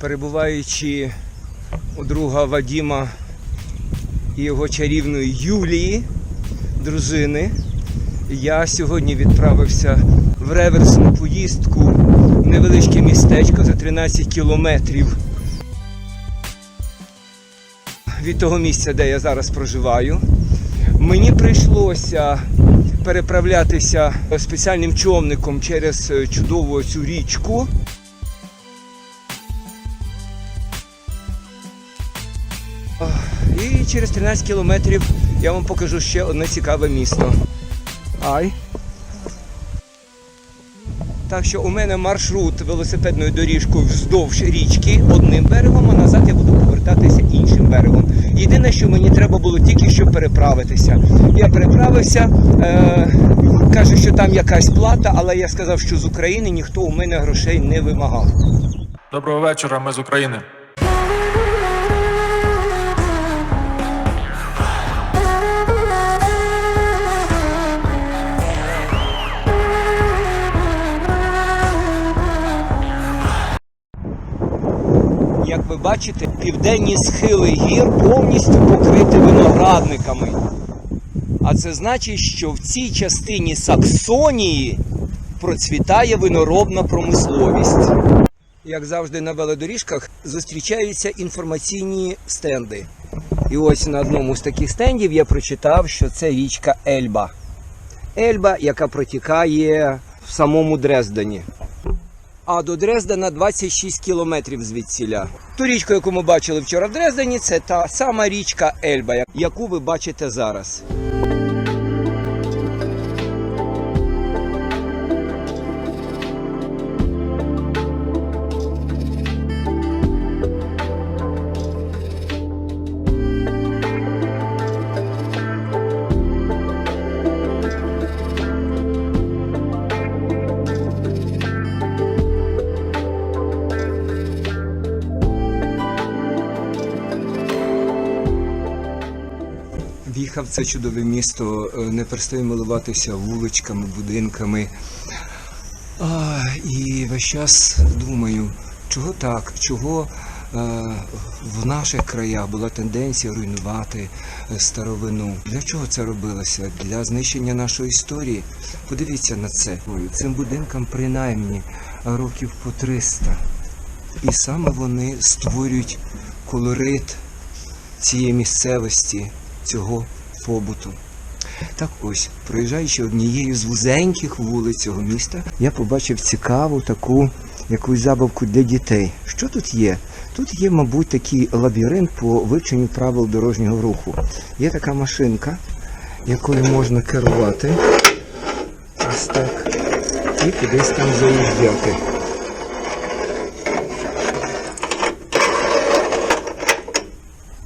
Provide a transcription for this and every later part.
перебуваючи у друга Вадіма і його чарівної Юлії, дружини, я сьогодні відправився в реверсну поїздку в невеличке містечко за 13 кілометрів від того місця, де я зараз проживаю. Мені прийшлося переправлятися спеціальним човником через чудову цю річку. І через 13 кілометрів я вам покажу ще одне цікаве місто. Ай. Так що у мене маршрут велосипедною доріжкою вздовж річки одним берегом, а назад я буду повертатися іншим берегом. Єдине, що мені треба було тільки що переправитися. Я переправився, е, каже, що там якась плата, але я сказав, що з України ніхто у мене грошей не вимагав. Доброго вечора, ми з України. Бачите, південні схили гір повністю покриті виноградниками. А це значить, що в цій частині Саксонії процвітає виноробна промисловість. Як завжди на велодоріжках зустрічаються інформаційні стенди. І ось на одному з таких стендів я прочитав, що це річка Ельба. Ельба, яка протікає в самому Дрездені. А до Дрездена 26 кілометрів звідсіля. Ту річку, яку ми бачили вчора в Дрездені, це та сама річка Ельба, яку ви бачите зараз. Це чудове місто, е, не перестаю милуватися вуличками, будинками. А, і весь час думаю, чого так, чого е, в наших краях була тенденція руйнувати е, старовину. Для чого це робилося? Для знищення нашої історії. Подивіться на це. Цим будинкам принаймні років по 300. І саме вони створюють колорит цієї місцевості, цього побуту. Так ось, проїжджаючи однією з вузеньких вулиць цього міста, я побачив цікаву таку якусь забавку для дітей. Що тут є? Тут є, мабуть, такий лабіринт по вивченню правил дорожнього руху. Є така машинка, якою можна керувати. Ось так. І кудись там заїжджати.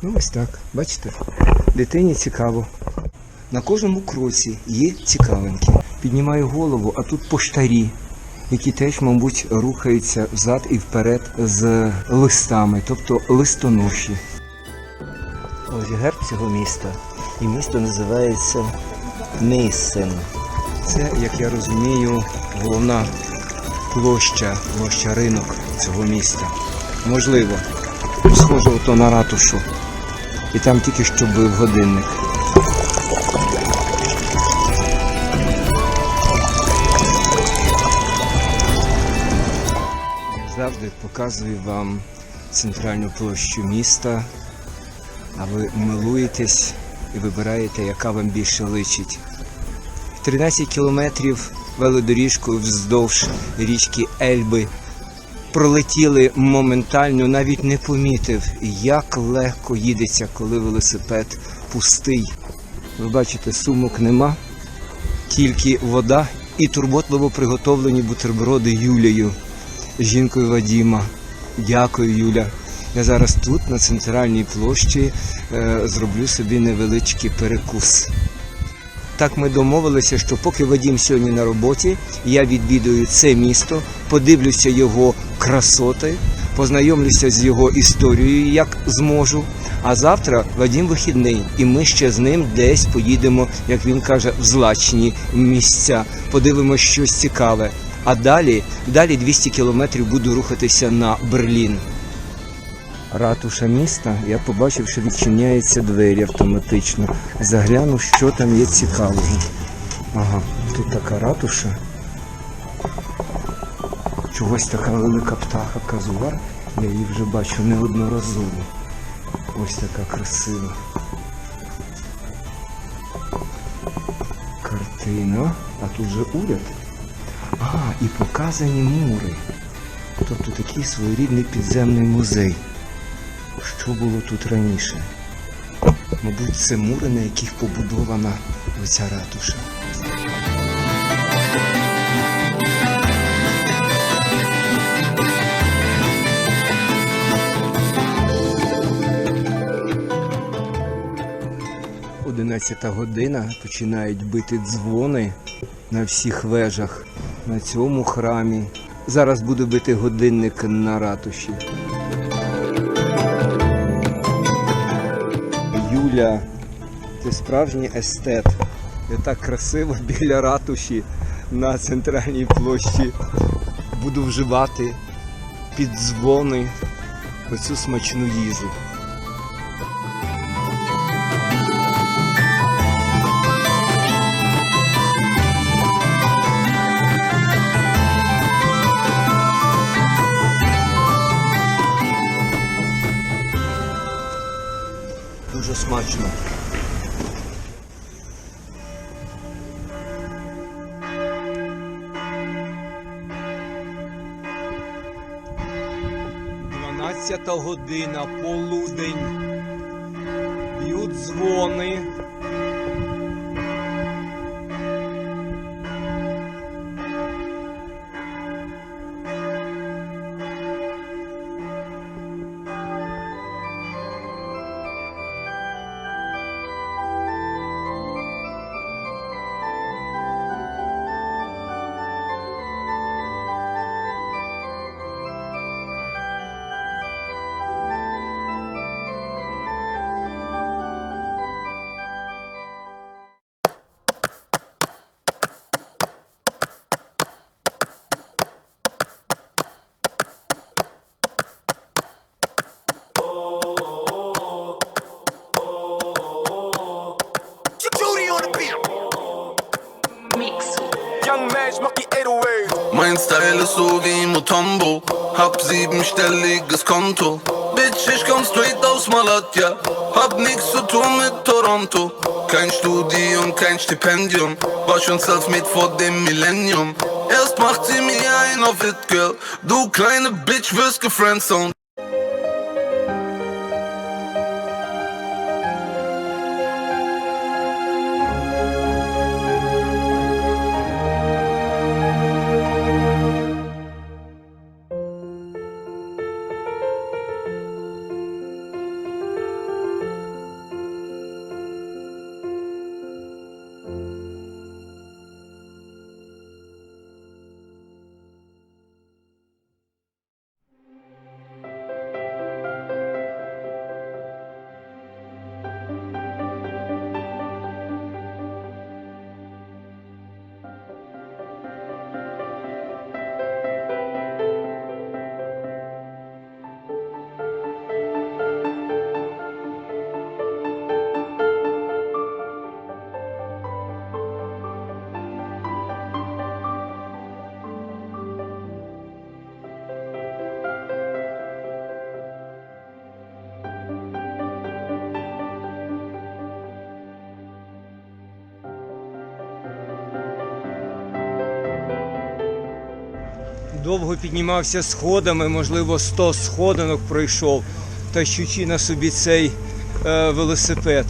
Ну ось так, бачите? Дитині цікаво. На кожному кроці є цікавинки. Піднімаю голову, а тут поштарі, які теж, мабуть, рухаються взад і вперед з листами, тобто листоноші. Ось герб цього міста. І місто називається Мейсен. Це, як я розумію, головна площа, площа ринок цього міста. Можливо, схоже ото на ратушу. І там тільки що бив годинник. Як завжди показую вам центральну площу міста, а ви милуєтесь і вибираєте, яка вам більше личить. 13 кілометрів велодоріжкою вздовж річки Ельби пролетіли моментально, навіть не помітив, як легко їдеться, коли велосипед пустий. Ви бачите, сумок нема, тільки вода і турботливо приготовлені бутерброди Юлею, жінкою Вадіма. Дякую, Юля. Я зараз тут, на центральній площі, е, зроблю собі невеличкий перекус. Так ми домовилися, що поки Вадім сьогодні на роботі, я відвідую це місто, подивлюся його красоти, познайомлюся з його історією, як зможу. А завтра Вадім вихідний, і ми ще з ним десь поїдемо, як він каже, в злачні місця, подивимося щось цікаве. А далі, далі 200 кілометрів буду рухатися на Берлін. ратуша міста, я побачив, що відчиняються двері автоматично. Загляну, що там є цікавого. Ага, тут така ратуша. Чогось така велика птаха казуар. Я її вже бачу неодноразово. Ось така красива. Картина. А тут же уряд. А, і показані мури. Тобто такий своєрідний підземний музей. Що було тут раніше? Мабуть, це мури, на яких побудована оця ратуша. Одинадцята година починають бити дзвони на всіх вежах на цьому храмі. Зараз буде бити годинник на ратуші. Юля, ти справжній естет. Я так красиво біля ратуші на центральній площі. Буду вживати під дзвони оцю смачну їжу. Дуже смачно. Дванадцята година, полудень. Б'ють дзвони. Style ist so wie Mutombo. Hab siebenstelliges Konto. Bitch, ich komm straight aus Malatya. Hab nix zu tun mit Toronto. Kein Studium, kein Stipendium. War schon self-made vor dem Millennium. Erst macht sie mir ein auf It Girl. Du kleine Bitch wirst gefriendzoned. Довго піднімався сходами, можливо, 100 сходинок пройшов, тащучи на собі цей е, велосипед.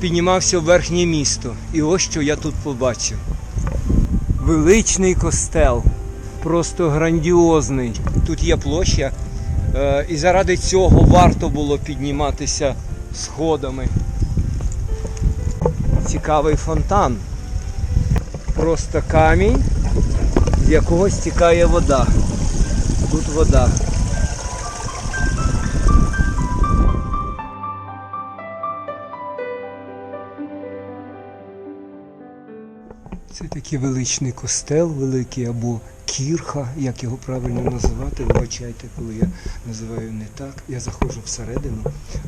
Піднімався в верхнє місто. І ось що я тут побачив. Величний костел, просто грандіозний. Тут є площа, е, і заради цього варто було підніматися сходами. Цікавий фонтан. Просто камінь з якого стікає вода. Тут вода. Це такий величний костел, великий або кірха, як його правильно називати. Вибачайте, коли я називаю не так. Я заходжу всередину,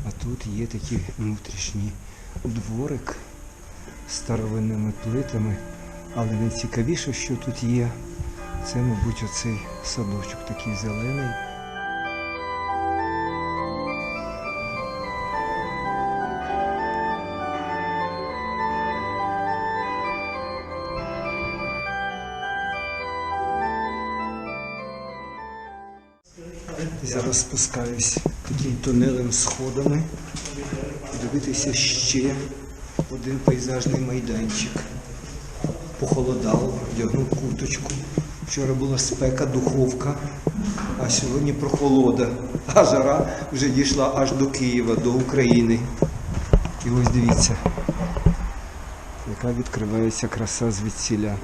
а тут є такий внутрішній дворик з старовинними плитами. Але найцікавіше, що тут є, це, мабуть, оцей садочок такий зелений. Зараз спускаюсь таким тунелем сходами. Дивитися ще один пейзажний майданчик. Похолодало, вдягнув курточку. Вчора була спека, духовка, а сьогодні прохолода. А жара вже дійшла аж до Києва, до України. І ось дивіться, яка відкривається краса звідсіля.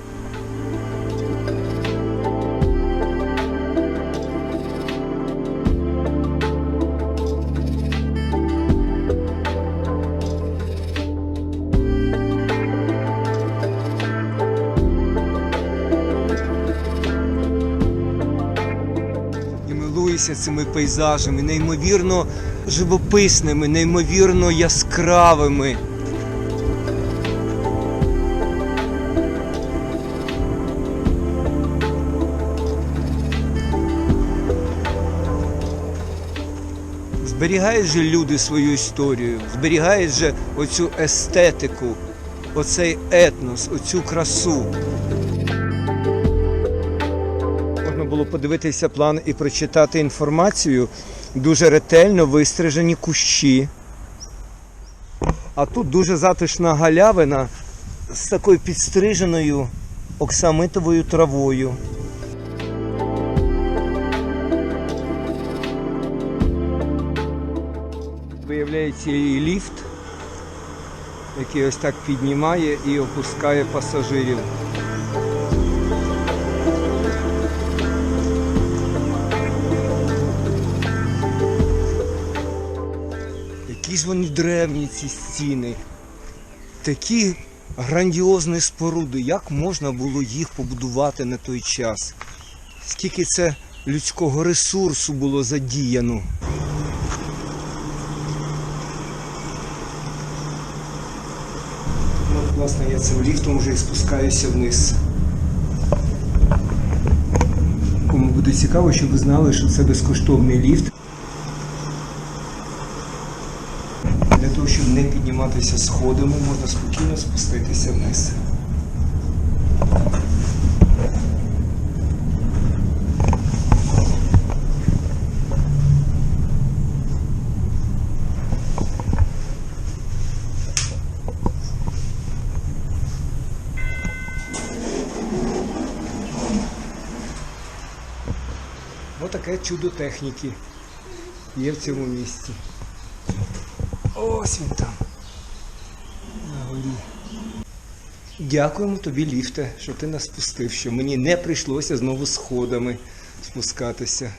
Цими пейзажами, неймовірно живописними, неймовірно яскравими. Зберігають же люди свою історію, зберігають же оцю естетику, оцей етнос, оцю красу. Було подивитися план і прочитати інформацію. Дуже ретельно вистрижені кущі. А тут дуже затишна галявина з такою підстриженою оксамитовою травою. Виявляється і ліфт, який ось так піднімає і опускає пасажирів. Які ж вони древні ці стіни. Такі грандіозні споруди. Як можна було їх побудувати на той час? Скільки це людського ресурсу було задіяно? Ну, власне, я цим ліфтом вже і спускаюся вниз. Кому буде цікаво, щоб ви знали, що це безкоштовний ліфт. Для того, щоб не підніматися сходами, можна спокійно спуститися вниз. Отаке чудо техніки є в цьому місці. Там. На горі. Дякуємо тобі, ліфте, що ти нас спустив, що мені не прийшлося знову сходами спускатися.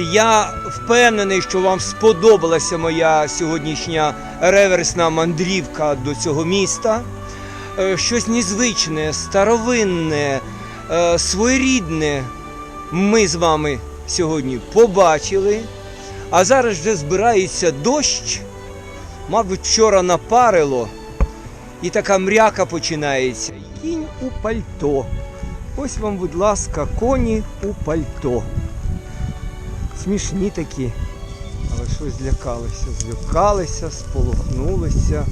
Друзі, я впевнений, що вам сподобалася моя сьогоднішня реверсна мандрівка до цього міста. Е, Щось незвичне, старовинне, е, своєрідне ми з вами сьогодні побачили. А зараз вже збирається дощ. Мабуть, вчора напарило, і така мряка починається. Кінь у пальто. Ось вам, будь ласка, коні у пальто. Смішні такі. Але щось злякалися. Злякалися, сполохнулися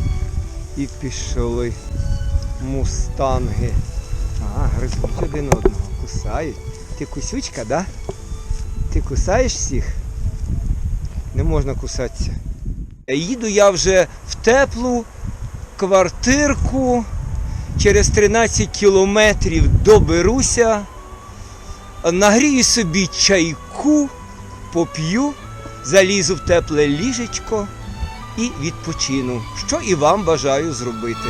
і пішли. Мустанги. А, гризуть один одного, кусають. Ти кусючка, да? Ти кусаєш всіх? Не можна кусатися. Їду я вже в теплу квартирку. Через 13 кілометрів доберуся. Нагрію собі чайку, поп'ю, залізу в тепле ліжечко і відпочину, що і вам бажаю зробити.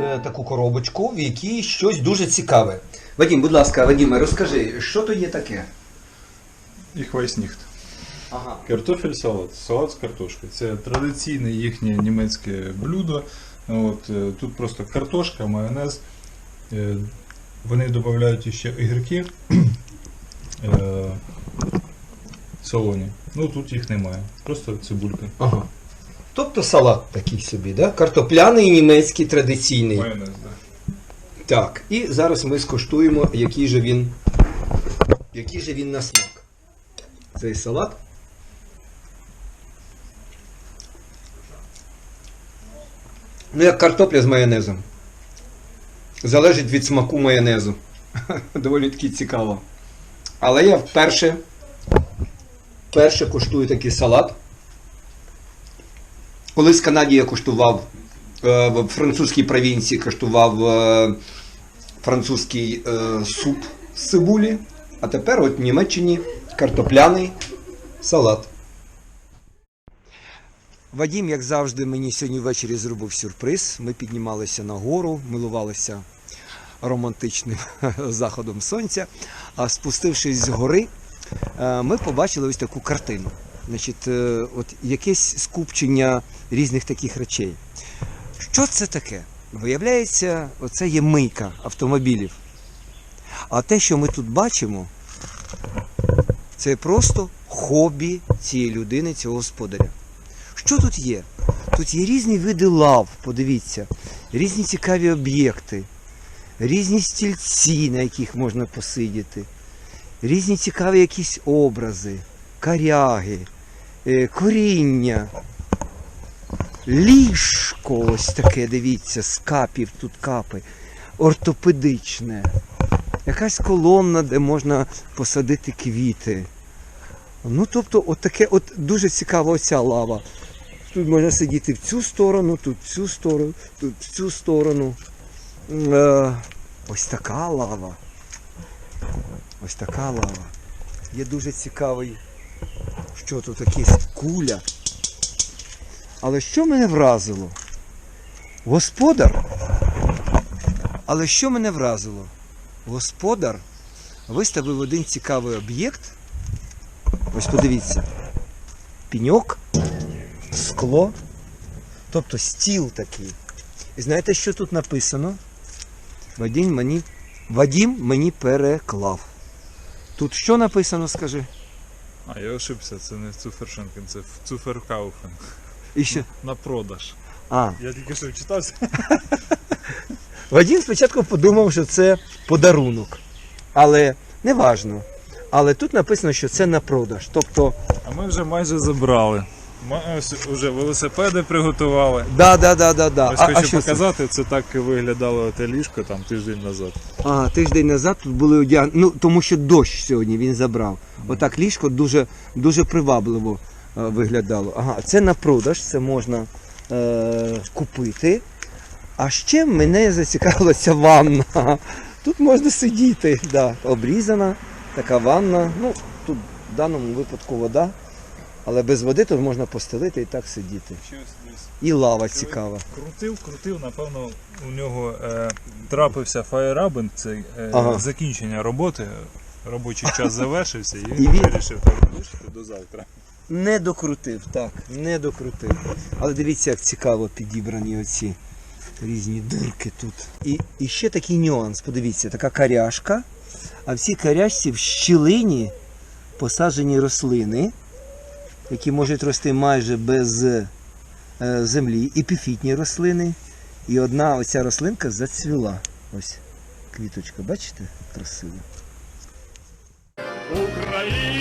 Е, Таку коробочку, в якій щось дуже цікаве. Вадим, будь ласка, Вадиме, розкажи, що то є таке? Weiß nicht. Ага. Картофель салат. Салат з картошкою. Це традиційне їхнє німецьке блюдо. От, е, тут просто картошка, майонез. Вони додають ще огірки е, солоні. Ну тут їх немає. Просто цибулька. Ага. Тобто салат такий собі, да? картопляний німецький традиційний. Майонез, так. Так, і зараз ми скуштуємо, який же він, який же він на смак. Цей салат. Ну, як картопля з майонезом. Залежить від смаку майонезу. Доволі таки цікаво. Але я вперше, вперше куштую такий салат. Колись в Канаді я куштував е, в французькій провінції куштував е, французький е, суп з цибулі, а тепер от в Німеччині картопляний салат. Вадім, як завжди, мені сьогодні ввечері зробив сюрприз. Ми піднімалися на гору, милувалися романтичним заходом сонця. А спустившись з гори, е, ми побачили ось таку картину. Значить, е, от якесь скупчення різних таких речей. Що це таке? Виявляється, оце є мийка автомобілів. А те, що ми тут бачимо, це просто хобі цієї людини, цього господаря. Що тут є? Тут є різні види лав, подивіться, різні цікаві об'єкти, різні стільці, на яких можна посидіти, різні цікаві якісь образи, коряги, е, коріння, ліжко ось таке, дивіться, з капів тут капи, ортопедичне, якась колонна, де можна посадити квіти. Ну, тобто, от таке, от дуже цікава оця лава. Тут можна сидіти в цю сторону, тут в цю сторону, тут в цю сторону. Е, ось така лава. Ось така лава. Є дуже цікавий, що тут якась куля. Але що мене вразило? Господар. Але що мене вразило? Господар виставив один цікавий об'єкт. Ось подивіться. Піньок, скло, тобто стіл такий. І знаєте, що тут написано? Вадим мені, Вадим мені переклав. Тут що написано, скажи? А я ошибся, це не Цуфершенкен, це Цуферкауфен. І ще. На продаж. А, Я тільки що вчитався. Вадим спочатку подумав, що це подарунок. Але не важно. Але тут написано, що це на продаж. Тобто, А ми вже майже забрали. Ось вже велосипеди приготували. да, да, да, да, да. Ось А, а хочу що це? показати, це так виглядало те ліжко там тиждень назад. А, тиждень назад тут були одягнені. Ну, тому що дощ сьогодні він забрав. Отак ліжко дуже, дуже привабливо е, виглядало. Ага, це на продаж, це можна е, купити. А ще мене зацікавилася ванна. Тут можна сидіти, да, обрізана, така ванна. Ну, тут в даному випадку вода, але без води тут можна постелити і так сидіти. І лава цікава. Крутив, крутив, напевно, у нього е, трапився фаєрабен, це е, Ага. закінчення роботи. Робочий час завершився і І він він- вирішив так залишити до завтра. Не докрутив, так, не докрутив. Але дивіться, як цікаво підібрані оці різні дирки тут. І, і ще такий нюанс, подивіться, така каряшка, а в цій каряшці в щілині посаджені рослини, які можуть рости майже без е, землі, епіфітні рослини, І одна оця рослинка зацвіла. Ось квіточка, бачите? Красива. Україна